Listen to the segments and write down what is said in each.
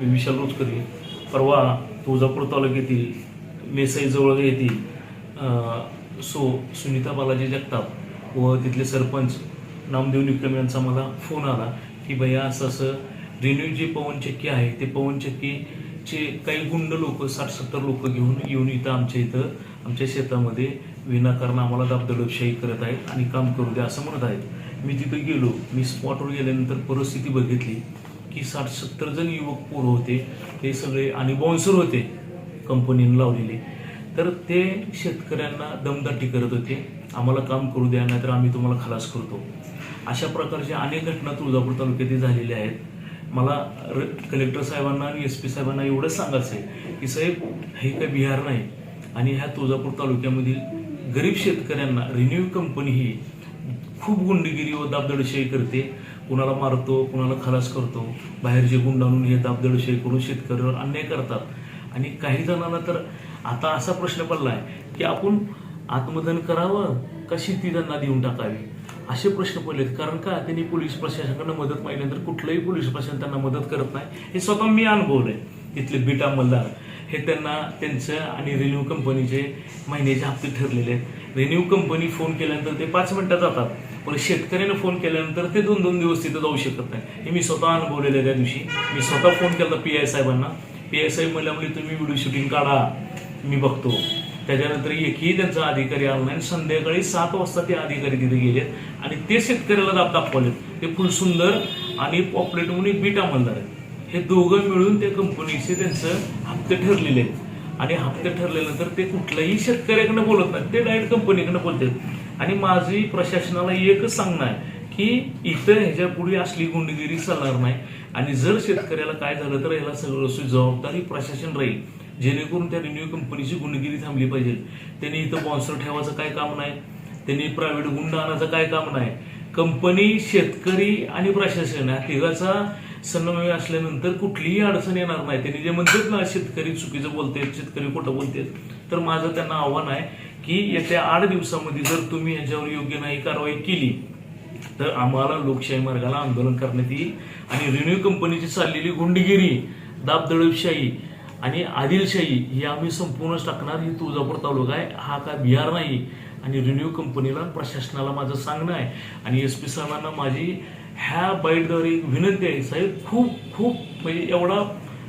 विशाल रोजकरी. परवा तुळजापूर तालुक्यातील मेसाईजवळ येथील सो सुनीता बालाजी जगताप व तिथले सरपंच नामदेव निकम यांचा मला फोन आला की भैया असं असं रेन्यू जे पवनचक्की आहे ते पवनचक्कीचे काही गुंड लोक साठ सत्तर लोक घेऊन येऊन इथं आमच्या इथं आमच्या शेतामध्ये विनाकारण आम्हाला दाबदडपशाही करत आहेत आणि काम करू द्या असं म्हणत आहेत. मी तिथं गेलो मी स्पॉटवर गेल्यानंतर परिस्थिती बघितली. की साठ सत्तर जण युवक पोरं होते ते सगळे आणि बॉन्सर होते कंपनीनं लावलेले. तर ते शेतकऱ्यांना दमदाटी करत होते. आम्हाला काम करू द्या नाहीतर आम्ही तुम्हाला खलास करतो. अशा प्रकारच्या अनेक घटना तुळजापूर तालुक्यात झालेल्या आहेत. मला र कलेक्टर साहेबांना आणि एस पी साहेबांना एवढंच सांगायचं आहे की साहेब हे काही बिहार नाही. आणि ह्या तुळजापूर तालुक्यामधील गरीब शेतकऱ्यांना रिन्यू कंपनी ही खूप गुंडगिरी व दाबदडशाही करते. कुणाला मारतो कुणाला खलास करतो बाहेरचे गुंड आणून हे दाबदडशे करून शेतकऱ्यावर अन्याय करतात. आणि काही जणांना तर आता असा प्रश्न पडला आहे की आपण आत्मदन करावं का शेती त्यांना देऊन टाकावी? असे प्रश्न पडलेत. कारण का? त्यांनी पोलीस प्रशासनाकडनं मदत मागल्यानंतर कुठलंही पोलीस प्रशासन त्यांना मदत करत नाही. हे स्वतः मी अनुभवलं आहे तिथले बीट अंमलदार हे त्यांना त्यांचं आणि रिन्यू कंपनीचे महिन्याचे हप्ते ठरलेले आहेत. रिन्यू कंपनी फोन केल्यानंतर ते पाच मिनिटात जातात. पण शेतकऱ्यानं फोन केल्यानंतर ते दोन दोन दिवस तिथं जाऊ शकत नाही. हे मी स्वतः अनुभवलेलं आहे त्या दिवशी. मी स्वतः फोन केला पी आय साहेबांना. पी आय साहेब म्हणल्यामुळे तुम्ही व्हिडिओ शूटिंग काढा. मी बघतो. त्याच्यानंतर एकही त्यांचा अधिकारी आला नाही. आणि संध्याकाळी सात वाजता ते अधिकारी तिथे गेलेत आणि ते शेतकऱ्याला दाब दाखवलेत. ते फुल सुंदर आणि पॉप्युलेट म्हणून एक बीट अंमलदार आहेत हे दोघं मिळून त्या कंपनीचे त्यांचं हप्ते ठरलेले आहेत. आणि हप्ते ठरल्यानंतर ते कुठल्याही शेतकऱ्याकडनं बोलत नाहीत. ते डायरेक्ट कंपनीकडनं बोलतात आणि माझी प्रशासनाला एकच सांगणं आहे की इथं ह्याच्यापुढे असली गुंडगिरी चालणार नाही. आणि जर शेतकऱ्याला काय झालं तर याला सगळं जबाबदारी प्रशासन राहील. जेणेकरून त्या रिन्यू कंपनीची गुंडगिरी थांबली पाहिजे. त्यांनी इथं बॉन्सर ठेवायचं काय काम नाही. त्यांनी प्रायव्हेट गुंड आणायचं काय काम नाही. कंपनी शेतकरी आणि प्रशासन या तिघाचा समन्वय असल्यानंतर कुठलीही अडचण येणार नाही. त्यांनी जे म्हणतात ना शेतकरी चुकीचं बोलते शेतकरी खोटं बोलते तर माझं त्यांना आव्हान आहे की येत्या आठ दिवसामध्ये जर तुम्ही याच्यावर योग्य नाही कारवाई केली तर आम्हाला लोकशाही मार्गाला आंदोलन करण्यात येईल आणि रिन्यू कंपनीची चाललेली गुंडगिरी दाबदडपशाही आणि आदिलशाही ही आम्ही संपूर्णच टाकणार. ही तुळजापूर तालुका आहे. हा काय बिहार नाही आणि रिन्यू कंपनीला प्रशासनाला माझं सांगणं आहे. आणि एस पी साहेबांना माझी ह्या बाईटद्वारे एक विनंती आहे. साहेब खूप खूप म्हणजे एवढा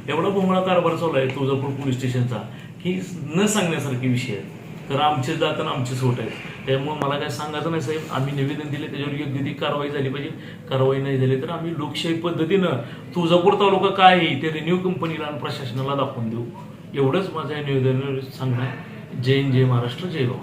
एवढा भोंगळा कारभार चालू आहे तुळजापूर पोलीस स्टेशनचा की न सांगण्यासारखे विषय आहे तर आमचे जाताना आणि आमचे सोट आहे त्यामुळे मला काय सांगायचं नाही साहेब. आम्ही निवेदन दिले त्याच्यावर योग्य ती कारवाई झाली पाहिजे. कारवाई नाही झाली तर आम्ही लोकशाही पद्धतीनं तुळजापूर तालुका काय आहे ते रिन्यू कंपनीला आणि प्रशासनाला दाखवून देऊ. एवढंच माझं या निवेदन सांगणं आहे. जय हिंद जय महाराष्ट्र जय भाऊ